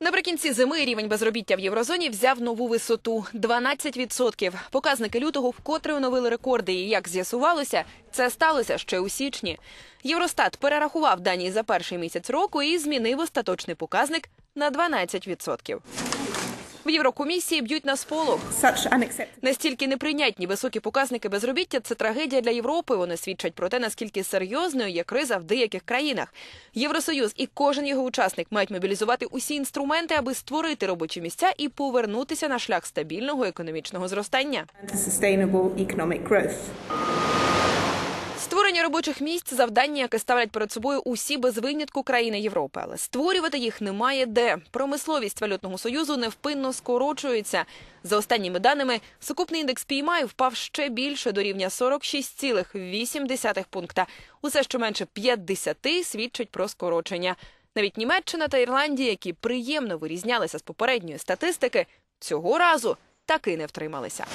Наприкінці зими рівень безробіття в єврозоні взяв нову висоту 12%. Показники лютого вкотре оновили рекорди. І як з'ясувалося, це сталося ще у січні. Євростат перерахував дані за перший місяць року і змінив остаточний показник на 12%. В Єврокомісії б'ють на сполох. Настільки неприйнятні високі показники безробіття це трагедія для Європи. Вони свідчать про те, наскільки серйозною є криза в деяких країнах. Євросоюз і кожен його учасник мають мобілізувати усі інструменти, аби створити робочі місця і повернутися на шлях стабільного економічного зростання. Робочих місць завдання, яке ставлять перед собою усі без винятку країни Європи, але створювати їх немає де. Промисловість валютного союзу невпинно скорочується. За останніми даними, сукупний індекс PMI впав ще більше до рівня 46,8 пункта. Усе що менше 50 свідчить про скорочення. Навіть Німеччина та Ірландія, які приємно вирізнялися з попередньої статистики, цього разу таки не втрималися.